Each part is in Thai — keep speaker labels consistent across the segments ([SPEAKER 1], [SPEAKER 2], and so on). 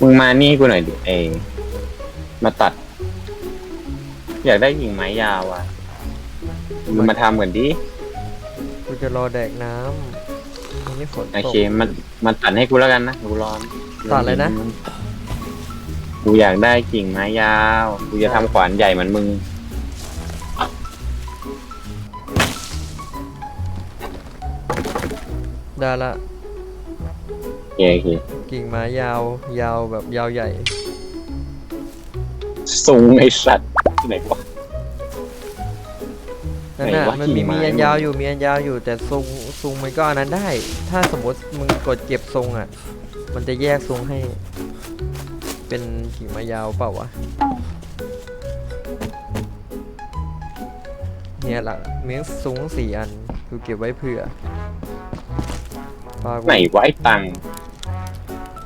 [SPEAKER 1] มึงมานี่ให้กูหน่อยดิเอมาตัด อยากได้กิ่งไม้ยาวอะมึงมาทำกันดิ
[SPEAKER 2] กูจะรอแดกน้ำอันนี้ฝน
[SPEAKER 1] โอ
[SPEAKER 2] ตก
[SPEAKER 1] เคมันมันตัดให้กูแล้วกันนะกูรอ
[SPEAKER 2] ตัดเลยนะ
[SPEAKER 1] กูอยากได้กิ่งไม้ยาวกูจะทำขวานใหญ่เหมือนมึง
[SPEAKER 2] ได้ละ
[SPEAKER 1] โอเคโอเค
[SPEAKER 2] กิ่งไม้ยาว ยาวแบบยาวใหญ่
[SPEAKER 1] สูงไอสัตว์ที่ไหนวะ
[SPEAKER 2] นั่นน่ะ
[SPEAKER 1] ไหนวะ
[SPEAKER 2] มันมี
[SPEAKER 1] กิ่งไม้
[SPEAKER 2] มีอัน
[SPEAKER 1] มึง
[SPEAKER 2] ยาวอยู่มีอันยาวอยู่แต่ทรงทรงมันก็อันนั้นได้ ถ้าสมมติมึงกดเก็บทรงอะ มันจะแยกทรงให้ เป็นกิ่งไม้ยาวเปล่าวะเนี่ยหลังมีทรงสี่อันกูเก็บไว้เผื่อปากู
[SPEAKER 1] ไหนไวะไอ้ตังค์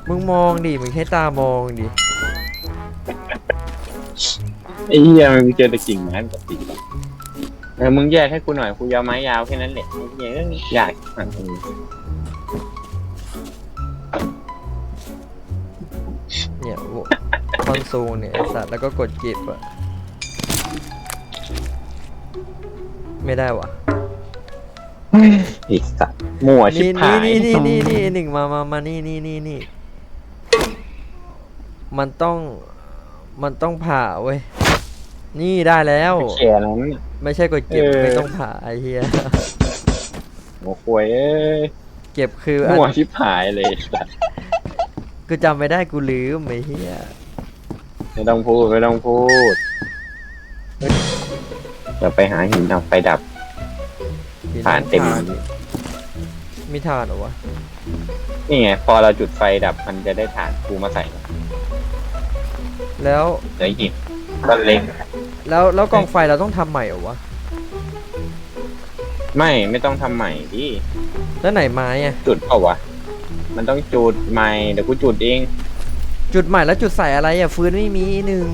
[SPEAKER 2] มึงมองดิ มึงแค่ตามองดิ
[SPEAKER 1] ไอ้เหี้ยมันเจอแต่กิ่งไม้กับปีเออมึงแยกให้กูหน่อยกูยาวไม้ยาวแค่นั้นแหละไอ้เหี้ยเอ้ยอยากอะมึง
[SPEAKER 2] เนี่ยโวคอนโซลเนี่ยไอ้สัตว์แล้วก็กดเก็บอะไม่ได้วะ
[SPEAKER 1] ไอ้สัตว์มั่วชิบ
[SPEAKER 2] นี่
[SPEAKER 1] หาย
[SPEAKER 2] นี่นี่นี่นี่หนึ่งมามามานี่นี่นี่นี่ มันต้องมันต้องผ่าเว้ย นี่ได้แล้ว
[SPEAKER 1] แค่นั้น
[SPEAKER 2] ไม่ใช่กดเก็บ
[SPEAKER 1] เออ
[SPEAKER 2] ไม่ต้องผ่าไอ้เหี้ย
[SPEAKER 1] โอ้โหยเอ้ย
[SPEAKER 2] เก็บคืออัน
[SPEAKER 1] มั่วชิบหายเลยไอ้สัตว์
[SPEAKER 2] กูจำไม่ได้กูลืมไอ้เหี้ย
[SPEAKER 1] ไม่ต้องพูดไม่ต้องพูดเดี๋ยวไปหาหินเอาไฟดับ
[SPEAKER 2] มี
[SPEAKER 1] ผ่านเต็ม
[SPEAKER 2] ถ่มีถ่านเหรอวะ
[SPEAKER 1] นี่ไงพอเราจุดไฟดับมันจะได้ถ่านกูมาใส่
[SPEAKER 2] แล้ว
[SPEAKER 1] เดี๋ยวหินก็เล็ก
[SPEAKER 2] แล้วแล้วกองไฟเราต้องทำใหม่เหรอวะ
[SPEAKER 1] ไม่ไม่ต้องทำใหม่ดิ
[SPEAKER 2] แล้วไหนไม้อะ
[SPEAKER 1] จุดเปล่าวะมันต้องจุดใหม่เดี๋ยวกูจุดเอง
[SPEAKER 2] จุดใหม่แล้วจุดใส่อะไรอะฟืนไม่มีหนึ่ง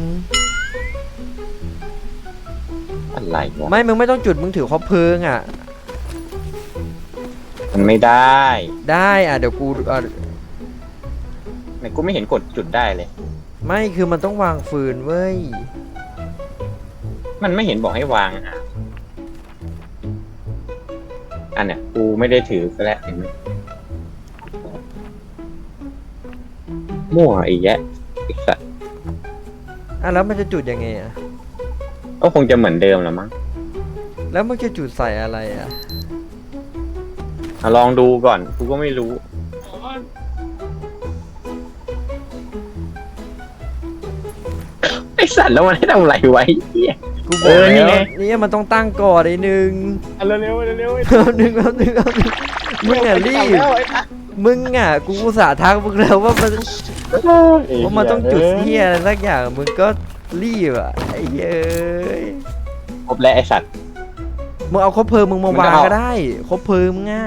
[SPEAKER 1] อะไรวะ
[SPEAKER 2] ไม่มึงไม่ต้องจุดมึงถือคบเพลิงอะ
[SPEAKER 1] มันไม่ได้
[SPEAKER 2] ได้อะเดี๋ยวกูอะ
[SPEAKER 1] ไหนกูไม่เห็นกดจุดได้เลย
[SPEAKER 2] ไม่คือมันต้องวางฟืนเว้ย
[SPEAKER 1] มันไม่เห็นบอกให้วางอะอันเนี้ยกูไม่ได้ถือก็แล้วเห็นไหมมั่วอีกแยะไอีสัตว์
[SPEAKER 2] อะแล้วมันจะจุดยังไงอะ
[SPEAKER 1] ก็คงจะเหมือนเดิมละมั้ง
[SPEAKER 2] แล้วมึงจะจุดใส่อะไรอะ
[SPEAKER 1] เอาลองดูก่อนกูก็ไม่รู้ ไอสัตว์แล้วมันให้ทำอะไรไว้เหี้ย
[SPEAKER 2] กูบ
[SPEAKER 1] เอ
[SPEAKER 2] อก
[SPEAKER 1] อนี่
[SPEAKER 2] แล้ว
[SPEAKER 1] ไง
[SPEAKER 2] เนี่ยมันต้องตั้งก่อนไอ้หนึ่ง
[SPEAKER 1] เอาเร็วเร็วเร็ว
[SPEAKER 2] แป๊บนึงแป๊บนึงแป๊บนึงมึงอะรีบมึงอะกูอุตส่าห์ทักมึงแล้วว่ามันว่ามันต้องจุดเฮียอะไรสักอย่างมึงก็รีบอะไอ้เหี้ยเอ้ย
[SPEAKER 1] ครบแล้วไอสัตว์
[SPEAKER 2] มึงเอาคบเพลิงมึงมา
[SPEAKER 1] มึงก็
[SPEAKER 2] วาง
[SPEAKER 1] เอา
[SPEAKER 2] ก็ได้คบเพลิงมึงอะ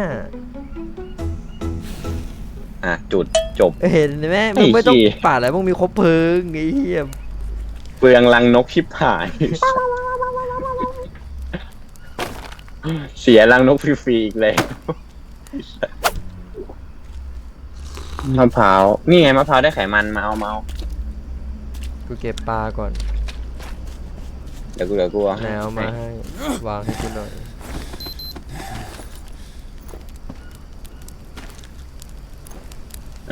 [SPEAKER 1] อะจุดจบ
[SPEAKER 2] เห็นไหม
[SPEAKER 1] ไอ้
[SPEAKER 2] มึงไม่ต้อง
[SPEAKER 1] ขี้
[SPEAKER 2] ปาดอะไรมึงมีคบเพลิงไอ้เหี้ย
[SPEAKER 1] เปลืองรังนกชิบหาย เสียรังนกฟรีๆอีกเลยมะพร้าวนี่ไงมะพร้าวได้ไขมันมาเอามาเอา
[SPEAKER 2] กูเก็บปลาก่อน
[SPEAKER 1] เดี๋ยวกูเดี๋ยวกูเอา
[SPEAKER 2] แน
[SPEAKER 1] ให้
[SPEAKER 2] วมาให้วางให้กูหน่อย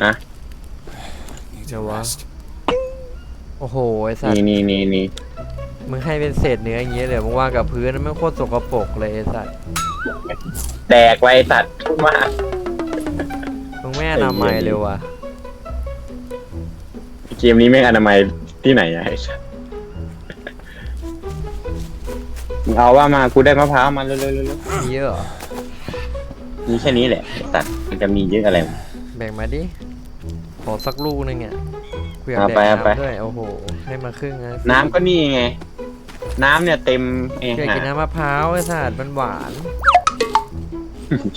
[SPEAKER 1] อะ
[SPEAKER 3] Need
[SPEAKER 2] Yeah,
[SPEAKER 3] to
[SPEAKER 2] well.
[SPEAKER 3] rest.
[SPEAKER 2] โอ้โหไอ้สัต
[SPEAKER 1] นี่
[SPEAKER 2] ว์
[SPEAKER 1] นี่นี่นี่
[SPEAKER 2] มึงให้เป็นเศษเนื้ออย่างเงี้ยเลยมึงวางกับพื้นนั่นไม่งโคตรสกปรกเลยไอ้สัตว์
[SPEAKER 1] แดกไว้สัตว์พูดมาก
[SPEAKER 2] มึงไม่อนามัยเลยว่ะ
[SPEAKER 1] เกมนี้ไม่งอนามัยที่ไหนอะไอ้สัตว์มึงเอาว่ามากูได้มะพร้าวมาเร็วๆเร็ว
[SPEAKER 2] มีเยอะเหรอ
[SPEAKER 1] ๆมีแค่นี้แหละไอ้สัตว์มันจะมีเยอะอะไร
[SPEAKER 2] แบ่งมาดิขอสักลูกนึงอะ กูอยาก
[SPEAKER 1] เอา
[SPEAKER 2] แดก
[SPEAKER 1] ไปเอาไป
[SPEAKER 2] น้ำด้วยโอ้โหให้มาครึ่งนะ
[SPEAKER 1] น้ำก็นี่ไง น้ำเนี่ยเต็มเอง
[SPEAKER 2] อยากกิน
[SPEAKER 1] ฮะ
[SPEAKER 2] น้ำมะพร้าวไอ้สัตว์มันหวาน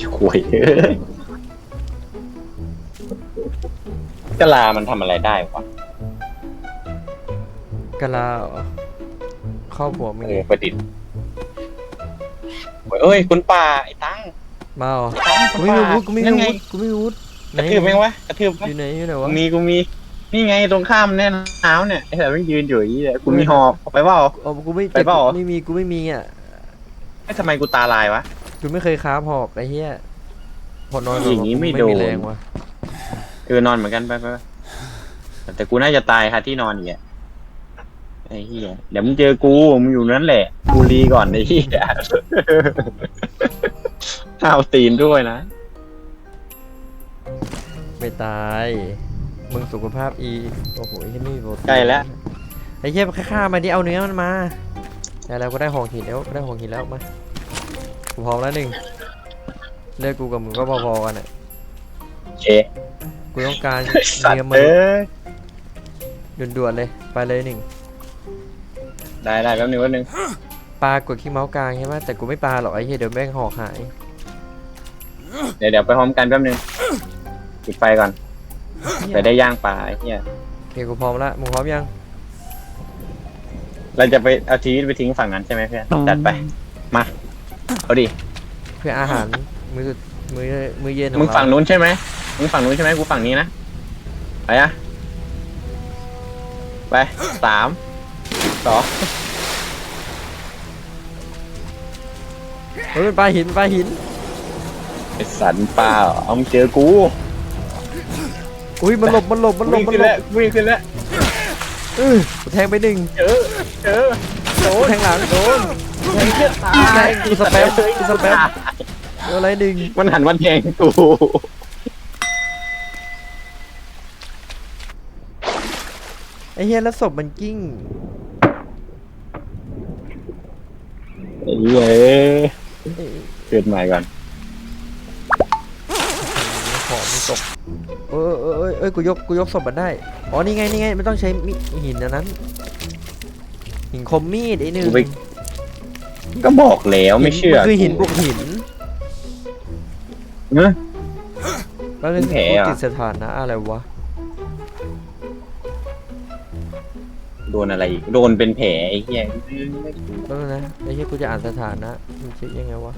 [SPEAKER 1] ช่วยเอ้ยกะลามันทำอะไรได้วะ
[SPEAKER 2] กะลาเหรอเข้าผัวมึง
[SPEAKER 1] เอ
[SPEAKER 2] ไง
[SPEAKER 1] อประดิษฐ์โอ้ยเอ้ยคุณป่าไอ้ตัง
[SPEAKER 2] มาเหรอ
[SPEAKER 1] ตัง
[SPEAKER 2] กู
[SPEAKER 1] คุณ
[SPEAKER 2] ไม่มี
[SPEAKER 1] ป่า
[SPEAKER 2] วุฒิกูไม่มี
[SPEAKER 1] นั่นไง
[SPEAKER 2] วุฒิกูไม่มีวุฒิ
[SPEAKER 1] กระทืบแม่งวะกระทืบ
[SPEAKER 2] อ
[SPEAKER 1] ปะ
[SPEAKER 2] ยู่ไหนอยู่ไหน
[SPEAKER 1] กู
[SPEAKER 2] วะ
[SPEAKER 1] มีกูมี นี่ไงตรงข้ามแน่น้ำเนี่ยไอ้แต่ไม่งยืนอยู่อย่างนี้เลยกูมีหอกเอาไปเปล่า
[SPEAKER 2] อ๋อกูไม่
[SPEAKER 1] ไปเปล่า
[SPEAKER 2] ไม่มีกูไม่มีอะ
[SPEAKER 1] ไอ้ทำไมกูตาลายวะ
[SPEAKER 2] กูไม่เคยค้าหอกไอ้เหี้ยพอนอน
[SPEAKER 1] อย่างงี้ไม่
[SPEAKER 2] กู
[SPEAKER 1] โดน
[SPEAKER 2] แรงว่ะ
[SPEAKER 1] เออนอนเหมือนกันไปไปไปแต่กูน่าจะตายค่ะที่นอนอีกอะไอ้เหี้ยเดี๋ยวมึงเจอกูมึงอยู่นั่นแหละ กูรีก่อนไอ้เหี้ยห้าวตีนด้วยนะ
[SPEAKER 2] ไม่ตาย มึงสุขภาพอีโอ้โหไอ้เหี้ยไม่มีโปรตีน
[SPEAKER 1] ใกล้แล้ว
[SPEAKER 2] ไอ้เหี้ยแค่ฆ่ามันดิเอาเนื้อมันมาได้แล้วก็ได้หองหินแล้วก็ได้หองหินแล้วมากูพร้อมแล้วหนึ่งเลือกกูกับมึงก็พอๆกันอะ
[SPEAKER 1] โอเค
[SPEAKER 2] กูต้องการ
[SPEAKER 1] สัต
[SPEAKER 2] เนื้อ
[SPEAKER 1] ว์
[SPEAKER 2] มัน
[SPEAKER 1] เอ้ย
[SPEAKER 2] ด่วนๆเลยไปเลยหนึ่ง
[SPEAKER 1] ได้ได้แป๊บนึงแป๊บนึง
[SPEAKER 2] ปลากดขี้เมาส์กลางใช่ไหมแต่กูไม่ปลาหรอกไอ้เหี้ยเดี๋ยวแม่งหอกหาย
[SPEAKER 1] เดี๋ยวเดี๋ยวไปพร้อมกันแป๊บนึงปิดไฟก่อน ไปได้ย่างปลาไอ้เหี้ย
[SPEAKER 2] โอเคกูพร้อมละมึงพร้อมยัง
[SPEAKER 1] เราจะไปเอาชีวิตไปทิ้งฝั่งนั้นใช่ไหมเพื่อนจัดไป มา เอาดิ
[SPEAKER 2] เพื่ออาหารมื้อมื้อมื้อเย็นของ
[SPEAKER 1] มึง
[SPEAKER 2] เรา
[SPEAKER 1] ฝั่งนู้นใช่ไหมมึงฝั่งนู้นใช่ไหมกูฝั่งนี้นะ ไปอะไปสามสอง
[SPEAKER 2] เฮ้ยมันปลาหินปลาหิน
[SPEAKER 1] ไอสันเปล่าเอามึงเจอกู
[SPEAKER 2] อุ้ยมันหลบมันหลบมันหลบ
[SPEAKER 1] วิ่ง
[SPEAKER 2] มัน
[SPEAKER 1] ขึ้น
[SPEAKER 2] หล
[SPEAKER 1] แล้ว
[SPEAKER 2] บ
[SPEAKER 1] วิ่งขึ้นแล้ว
[SPEAKER 2] เออกูแทงไปหนึ่ง
[SPEAKER 1] เจอเจอโด
[SPEAKER 2] กู
[SPEAKER 1] น
[SPEAKER 2] แทงหลังโดน
[SPEAKER 1] แทงเชือกตา
[SPEAKER 2] แท
[SPEAKER 1] ย
[SPEAKER 2] งกูสแปมกูสแปมเอออะไรหนึ่ง
[SPEAKER 1] มันหันมาแทงกู
[SPEAKER 2] ไอ้เฮียแล้วศพมันกิ้ง
[SPEAKER 1] ไอ้เหี้ย
[SPEAKER 2] เอ้ย
[SPEAKER 1] เกิดใหม่ก่อน
[SPEAKER 2] ของมันตก เออเออเออเออกูยกกูยกศพมันได้ อ๋อนี่ไงนี่ไงไม่ต้องใช้มีหินอันนั้น หินคมมีดไอ้หนึ่ง
[SPEAKER 1] ก็บอกแล้วไม่เชื่อ
[SPEAKER 2] นคือหินบวกหิน
[SPEAKER 1] เนอะ
[SPEAKER 2] แล้วนึง
[SPEAKER 1] เป็นแผล
[SPEAKER 2] กู
[SPEAKER 1] เหรอ
[SPEAKER 2] ติดสถานะอะไรวะ
[SPEAKER 1] โดนอะไรอีกโดนเป็นแผลไอ้เหี้ย
[SPEAKER 2] แล้วนะไอ้เฮียกูจะอ่านสถานะมันเช็คยังไงวะ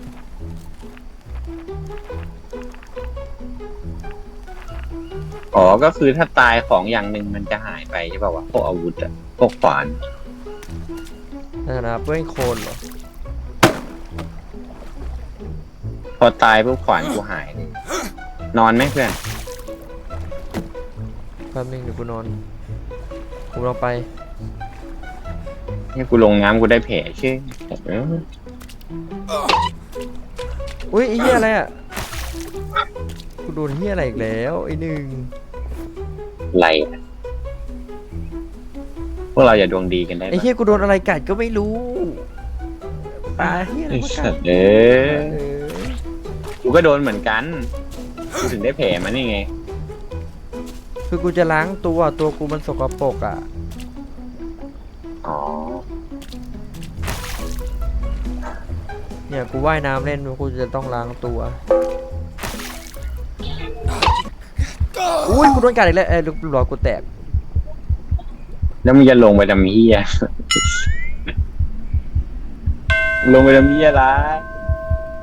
[SPEAKER 1] อ๋อ ก็คือถ้าตายของอย่างหนึ่งมันจะหายไปใช่ป่าวะพวกอาวุธอะพวกขวาน
[SPEAKER 2] สถานะเปื้อนโคลนเหรอ
[SPEAKER 1] พอตายพวกขวานกูหายเลยนอนไหมเพื่อน
[SPEAKER 2] แป๊บนึงเดี๋ยวกูนอนกูลองไป
[SPEAKER 1] นี่กูลงน้ำกูได้แผลเชื่อเออ
[SPEAKER 2] อุ้ยไอ้เฮียอะไรอะกูโดนเฮียอะไรอีกแล้วไอ้หนึ่ง
[SPEAKER 1] ไรอะพวกเราอย่าดวงดีกันได้
[SPEAKER 2] ไอ้
[SPEAKER 1] ปะ
[SPEAKER 2] เฮียกูโดนอะไรกัดก็ไม่รู้ปลาเฮียอะไร
[SPEAKER 1] ไอ้
[SPEAKER 2] มากั
[SPEAKER 1] สั
[SPEAKER 2] ด
[SPEAKER 1] ตว์เอ
[SPEAKER 2] เอ
[SPEAKER 1] อ
[SPEAKER 2] อ
[SPEAKER 1] กูก็โดนเหมือนกัน กูถึงได้แผลมานี่ไง
[SPEAKER 2] คือกูจะล้างตัวตัวกูมันสกปรกอะ
[SPEAKER 1] อ๋อ
[SPEAKER 2] เนี่ยกูว่ายน้ำเล่นกูจะต้องล้างตัว อุ้ยกูโดนกัดอีกแล้วเอ้ยลูกหลอดกูแตก
[SPEAKER 1] แล้วมึงจะลงไปทำเฮียลงไปทำเฮียอะไร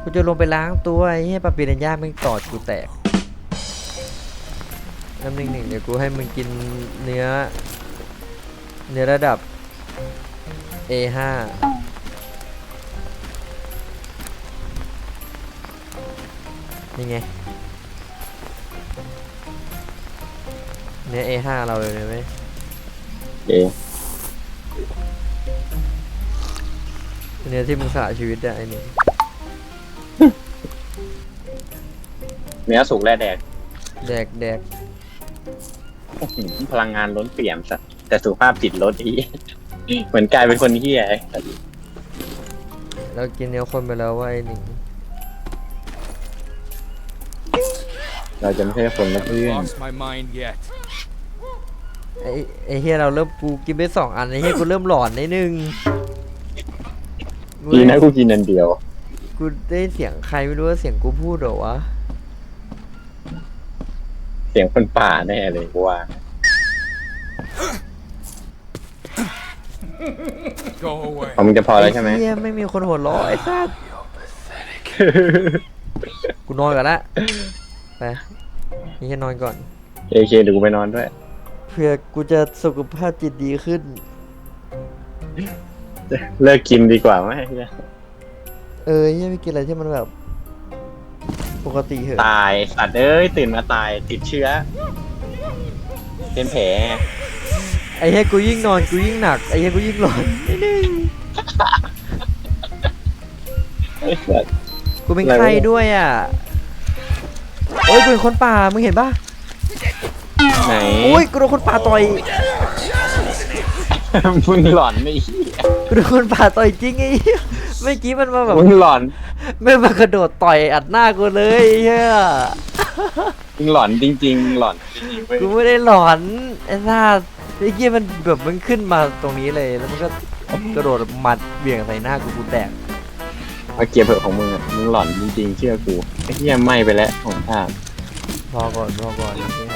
[SPEAKER 2] กูจะลงไปล้างตัวไอ้เหี้ยปลาปีนัญญาแม่งตอดกูแตกน้ำหนึ่งหนึ่งเดี๋ยวกูให้มึงกินเนื้อ เนื้อระดับ A5 นี่ไง เนื้อ A5 เราเลยนะเว้ย
[SPEAKER 1] เอ๊ะ
[SPEAKER 2] เนื้อที่มึงสละชีวิตอะไอ้นี่
[SPEAKER 1] เนื้อสุกแร่แดก
[SPEAKER 2] แดกแดก
[SPEAKER 1] อื้อหือพลังงานล้นเปี่ยมสัตว์แต่สุขภาพจิตลดอี เหมือนกลายเป็นคนเฮียไอ้สัตว์
[SPEAKER 2] เรากินเนื้อคนไปแล้วว่าไอ้หนึ่ง
[SPEAKER 1] เราจะไม่ใช่คนละเพื่อน
[SPEAKER 3] Lost my mind yet.
[SPEAKER 2] ไอ้ไอ้เฮียเราเริ่มกูกินไปสองอันไอ้เฮียกูเริ่มหลอนนิดนึง
[SPEAKER 1] ดีนะกูกินอันเดียว
[SPEAKER 2] กูได้เสียงใครไม่รู้ว่าเสียงกูพูดเหรอวะ
[SPEAKER 1] เสียงคนป่าแน่เลยกูว่า
[SPEAKER 3] Go away.
[SPEAKER 1] เอามึงจะพอแล้วใช่ไหม
[SPEAKER 2] ไอ้เฮียไม่มีคนหัวเราะไอ้สัสกูนอนกันละไปไอ้เฮียนอนก่อน
[SPEAKER 1] เคเคเดี๋ยวกูไปนอนด้วย
[SPEAKER 2] เพื่อกูจะสุขภาพจิตดีขึ้น
[SPEAKER 1] เลิกกินดีกว่าไหมเหี้ย
[SPEAKER 2] เออเฮียไม่กินอะไรที่มันแบบ ปกติเหอะ
[SPEAKER 1] ตายสัตว์เอ้ยตื่นมาตายติดเชื้อ เป็นแผลไง
[SPEAKER 2] ไอ้เฮียกูยิ่งนอนกูยิ่งหนักไอ้เฮียกูยิ่งหลอน
[SPEAKER 1] ไอ้สัตว์
[SPEAKER 2] กูเป็น
[SPEAKER 1] อะไรวะ
[SPEAKER 2] ไข้ด้วยอะโอ้ยกูเป็นคนป่ามึงเห็นปะ
[SPEAKER 1] ไหน
[SPEAKER 2] โอ้ยกูโดนคนป่าต่อย
[SPEAKER 1] มึงหลอนไอ้เหี้ย
[SPEAKER 2] กูโดนคนป่าต่อยจริงไอ้เหี้ยเมื่อกี้มันมาแบบ
[SPEAKER 1] มึงหลอน
[SPEAKER 2] ไม่มากระโดดต่อยอัดหน้ากูเลยไอ้เฮีย
[SPEAKER 1] มึงหลอนจริง ๆ หลอนจริงๆเว้ย
[SPEAKER 2] กูไม่ได้หลอนไอ้ซ่าไอ้เหี้ยมันแบบมันขึ้นมาตรงนี้เลยแล้วมันก็กระโดดหมัดเบี่ยงใส่หน้ากูกูแตก
[SPEAKER 1] มาเกียร์เผือกของมึงอะมึงหลอนจริงๆเชื่อกูไอ้เหี้ยไหม้ไปแล้วของข้า
[SPEAKER 2] พอก่อนพอก่อนไอ้เหี้ย